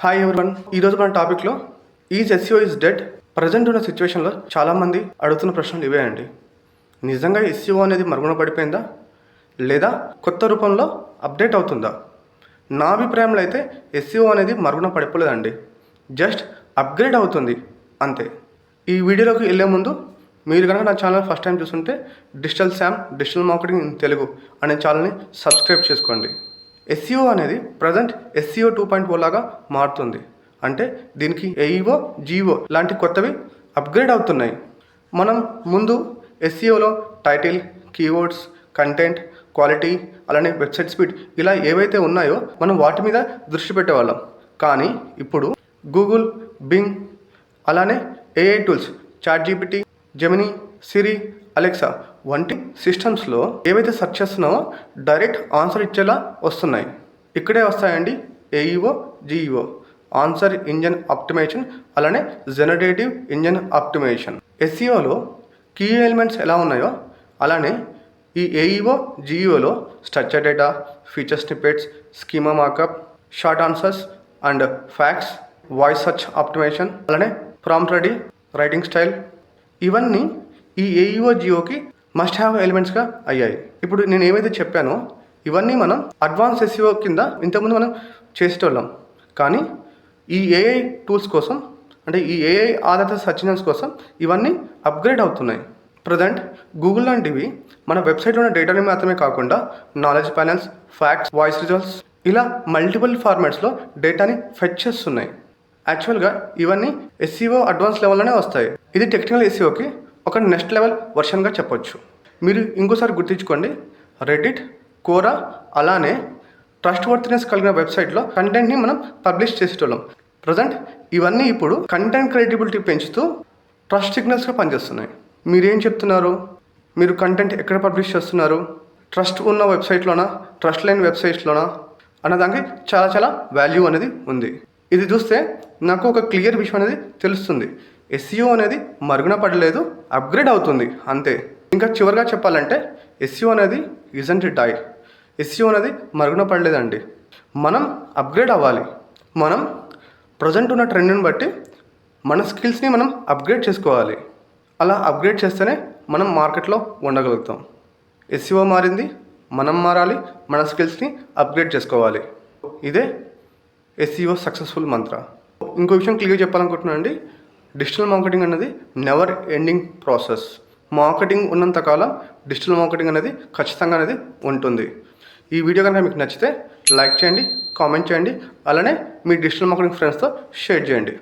Hi everyone ఈరోజు మన టాపిక్లో is SEO is dead present ఉన్న సిచ్యువేషన్లో చాలామంది అడుగుతున్న ప్రశ్నలు ఇవే అండి. నిజంగా ఎస్సీఓ అనేది మరుగున పడిపోయిందా? లేదా కొత్త రూపంలో అప్డేట్ అవుతుందా? నా అభిప్రాయంలో అయితే ఎస్సీఓ అనేది మరుగున పడిపోలేదండి. జస్ట్ అప్గ్రేడ్ అవుతుంది అంతే. ఈ వీడియోలోకి వెళ్ళే ముందు మీరు కనుక నా ఛానల్ ఫస్ట్ టైం చూస్తుంటే digital Sam digital marketing in Telugu అనే ఛానల్ని సబ్స్క్రైబ్ చేసుకోండి. ఎస్సీఓ అనేది present SEO two point O లాగా మారుతుంది. అంటే దీనికి ఏఈఓ జీఓ లాంటి కొత్తవి అప్గ్రేడ్ అవుతున్నాయి. మనం ముందు ఎస్సీఓలో టైటిల్ కీవర్డ్స్ కంటెంట్ క్వాలిటీ అలానే వెబ్సైట్ స్పీడ్ ఇలా ఏవైతే ఉన్నాయో మనం వాటి మీద దృష్టి పెట్టేవాళ్ళం. కానీ ఇప్పుడు గూగుల్ బింగ్ అలానే AI tools chat GPT Gemini Siri Alexa వంటి సిస్టమ్స్లో ఏవైతే సెర్చ్ చేస్తున్నామో డైరెక్ట్ ఆన్సర్ ఇచ్చేలా వస్తున్నాయి. ఇక్కడే వస్తాయండి AEO GEO answer engine optimization అలానే జనరేటివ్ ఇంజన్ ఆప్టిమేషన్ ఎస్ఈఓలో కీ ఎలిమెంట్స్ ఎలా ఉన్నాయో అలానే ఈ AEO జీఈఓలో structure data feature snippets schema markup short answers and FAQs voice search optimization అలానే ప్రాంప్ట్ రెడీ రైటింగ్ స్టైల్. ఇవన్నీ ఈ ఏఈఓ జియోకి మస్ట్ హ్యావ్ ఎలిమెంట్స్గా అయ్యాయి. ఇప్పుడు నేను ఏమైతే చెప్పానో ఇవన్నీ మనం అడ్వాన్స్ ఎస్ఈఓ కింద ఇంతకుముందు మనం చేసేటోళ్ళం. కానీ ఈ ఏఐ టూల్స్ కోసం అంటే ఈ ఏఐ ఆధారిత సర్చ్ ఇంజన్స్ కోసం ఇవన్నీ అప్గ్రేడ్ అవుతున్నాయి. ప్రజెంట్ గూగుల్ లాంటివి మన వెబ్సైట్లో ఉన్న డేటాని మాత్రమే కాకుండా knowledge panels facts voice results ఇలా మల్టిపుల్ ఫార్మాట్స్లో డేటాని ఫెచ్ చేస్తున్నాయి. యాక్చువల్గా ఇవన్నీ ఎస్సీఓ అడ్వాన్స్ లెవెల్లోనే వస్తాయి. ఇది టెక్నికల్ ఎస్సీఓకి ఒక నెక్స్ట్ లెవెల్ వర్షన్గా చెప్పొచ్చు. మీరు ఇంకోసారి గుర్తించుకోండి. రెడిట్ కోరా అలానే ట్రస్ట్ వర్తినెస్ కలిగిన వెబ్సైట్లో కంటెంట్ని మనం పబ్లిష్ చేసేటోళ్ళం. ప్రజెంట్ ఇవన్నీ ఇప్పుడు కంటెంట్ క్రియేటిబిలిటీ పెంచుతూ ట్రస్ట్ సిగ్నల్స్గా పనిచేస్తున్నాయి. మీరేం చెప్తున్నారు? మీరు కంటెంట్ ఎక్కడ పబ్లిష్ చేస్తున్నారు? ట్రస్ట్ ఉన్న వెబ్సైట్లోనా ట్రస్ట్ లేని వెబ్సైట్స్లోనా అన్నదానికి చాలా చాలా వాల్యూ అనేది ఉంది. ఇది చూస్తే నాకు ఒక క్లియర్ విషయం అనేది తెలుస్తుంది. ఎస్సీఓ అనేది మరుగున పడలేదు అప్గ్రేడ్ అవుతుంది అంతే. ఇంకా చివరిగా చెప్పాలంటే ఎస్సీఓ అనేది ఇజంట్ డై ఎస్సీఓ అనేది మరుగున పడలేదండి. మనం అప్గ్రేడ్ అవ్వాలి. మనం ప్రజెంట్ ఉన్న ట్రెండ్ని బట్టి మన స్కిల్స్ని మనం అప్గ్రేడ్ చేసుకోవాలి. అలా అప్గ్రేడ్ చేస్తేనే మనం మార్కెట్లో ఉండగలుగుతాం. ఎస్సీఓ మారింది మనం మారాలి మన స్కిల్స్ని అప్గ్రేడ్ చేసుకోవాలి. ఇదే ఎస్సీఓ సక్సెస్ఫుల్ మంత్ర ఇంకో విషయం క్లియర్ చెప్పాలనుకుంటున్నాను అండి డిజిటల్ మార్కెటింగ్ అనేది నెవర్ ఎండింగ్ ప్రాసెస్. మార్కెటింగ్ ఉన్నంతకాలం డిజిటల్ మార్కెటింగ్ అనేది ఖచ్చితంగా అనేది ఉంటుంది. ఈ వీడియో కనుక మీకు నచ్చితే లైక్ చేయండి కామెంట్ చేయండి అలానే మీ డిజిటల్ మార్కెటింగ్ ఫ్రెండ్స్తో షేర్ చేయండి.